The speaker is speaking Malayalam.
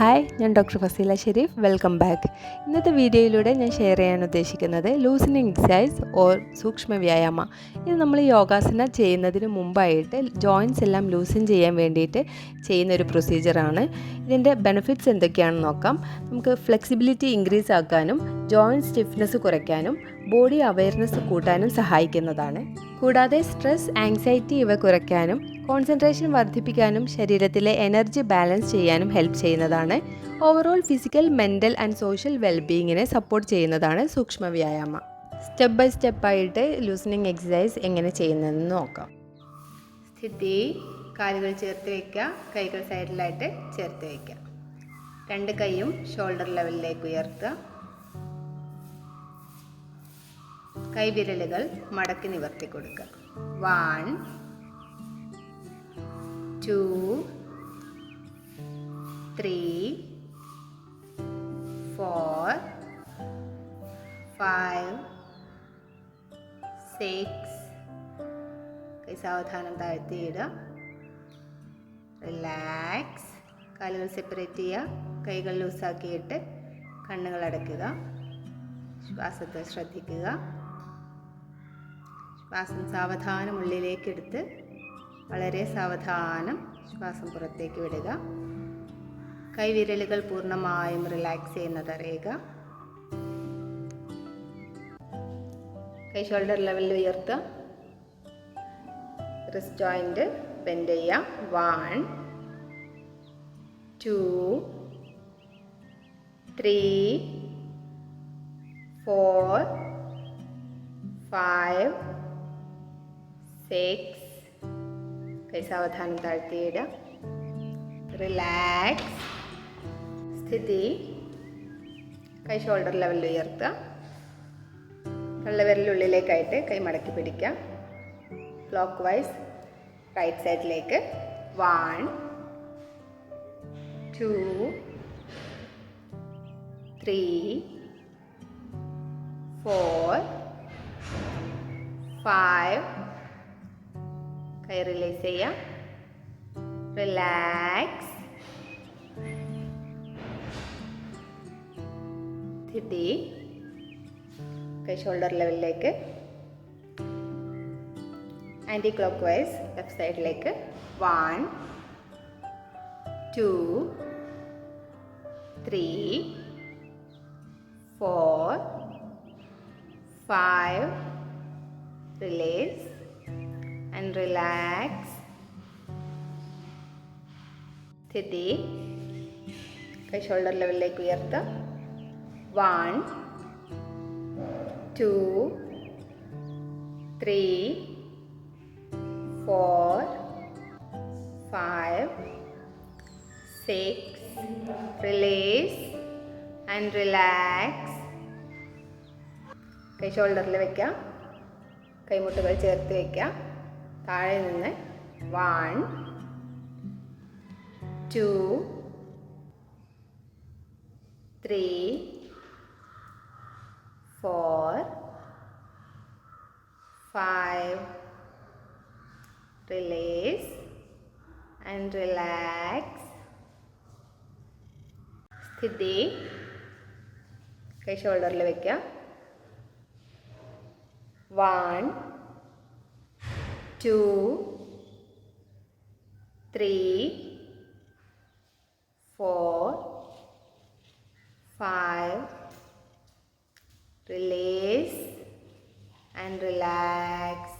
ഹായ് ഞാൻ doctor Fasila Sharif. Welcome back. ഇന്നത്തെ വീഡിയോയിലൂടെ ഞാൻ ഷെയർ ചെയ്യാൻ ഉദ്ദേശിക്കുന്നത് ലൂസിനിങ് എക്സസൈസ് ഓർ സൂക്ഷ്മ വ്യായാമ. ഇത് നമ്മൾ യോഗാസന ചെയ്യുന്നതിന് മുമ്പായിട്ട് ജോയിൻസ് എല്ലാം ലൂസിൻ ചെയ്യാൻ വേണ്ടിയിട്ട് ചെയ്യുന്ന ഒരു പ്രൊസീജിയറാണ് ഇതിന്റെ ബെനിഫിറ്റ്സ് എന്തൊക്കെയാണെന്ന് നോക്കാം. നമുക്ക് ഫ്ലെക്സിബിലിറ്റി ഇൻക്രീസ് ആക്കാനും ജോയിന്റ് സ്റ്റിഫ്നെസ് കുറയ്ക്കാനും ബോഡി അവയർനെസ് കൂട്ടാനും സഹായിക്കുന്നതാണ്. കൂടാതെ സ്ട്രെസ് ആങ്സൈറ്റി ഇവ കുറയ്ക്കാനും കോൺസെൻട്രേഷൻ വർദ്ധിപ്പിക്കാനും ശരീരത്തിലെ എനർജി ബാലൻസ് ചെയ്യാനും ഹെൽപ്പ് ചെയ്യുന്നതാണ്. Overall physical mental and social വെൽബീയിങ്ങിനെ support ചെയ്യുന്നതാണ് സൂക്ഷ്മ വ്യായാമം സ്റ്റെപ്പ് ബൈ സ്റ്റെപ്പായിട്ട് ലൂസണിങ് എക്സസൈസ് എങ്ങനെ ചെയ്യുന്നതെന്ന് നോക്കാം. സ്ഥിതി കാലുകൾ ചേർത്ത് വയ്ക്കുക കൈകൾ സൈഡിലായിട്ട് ചേർത്ത് വയ്ക്കുക രണ്ട് കൈയും ഷോൾഡർ ലെവലിലേക്ക് ഉയർത്തുക. കൈവിരലുകൾ മടക്കി നിവർത്തി കൊടുക്കുക. One two three four five six കൈ സാവധാനം താഴ്ത്തിയിടുക റിലാക്സ് കാലുകൾ സെപ്പറേറ്റ് ചെയ്യുക. കൈകൾ ലൂസാക്കിയിട്ട് കണ്ണുകൾ അടയ്ക്കുക. ശ്വാസത്തെ ശ്രദ്ധിക്കുക. ശ്വാസം സാവധാനം ഉള്ളിലേക്കെടുത്ത് വളരെ സാവധാനം ശ്വാസം പുറത്തേക്ക് വിടുക. കൈവിരലുകൾ പൂർണമായും റിലാക്സ് ചെയ്യുന്നത് അറിയുക. കൈ ഷോൾഡർ ലെവലിൽ ഉയർത്തുക. റിസ്റ്റ് ജോയിന്റ് ബെൻഡ് ചെയ്യുക. One two three four five six കൈ സാവധാനം താഴ്ത്തിയിടുക. റിലാക്സ് സ്ഥിതി. കൈ ഷോൾഡർ ലെവലിൽ ഉയർത്തുക. കള്ളവിരലുള്ളിലേക്കായിട്ട് കൈ മടക്കി പിടിക്കുക. ക്ലോക്ക് വൈസ് റൈറ്റ് സൈഡിലേക്ക് one two three four five കൈ റിലീസ് ചെയ്യാം. റിലാക്സ് സ്ഥിതി കൈ ഷോൾഡർ ലെവലിലേക്ക് ആന്റി ക്ലോക്ക് വൈസ് ലെഫ്റ്റ് സൈഡിലേക്ക് one two three four five release and relax. സ്ഥിതി കൈ ഷോൾഡർ ലെവലിലേക്ക് ഉയർത്തുക one two three four five six release and relax കൈ ഷോൾഡറിൽ വയ്ക്കാം കൈമുട്ടുകൾ ചേർത്ത് വയ്ക്കാം താഴെ നിന്ന് one two three four five release and relax സ്ഥിതി കൈ ഷോൾഡറിൽ വയ്ക്കുക one two three four five release and relax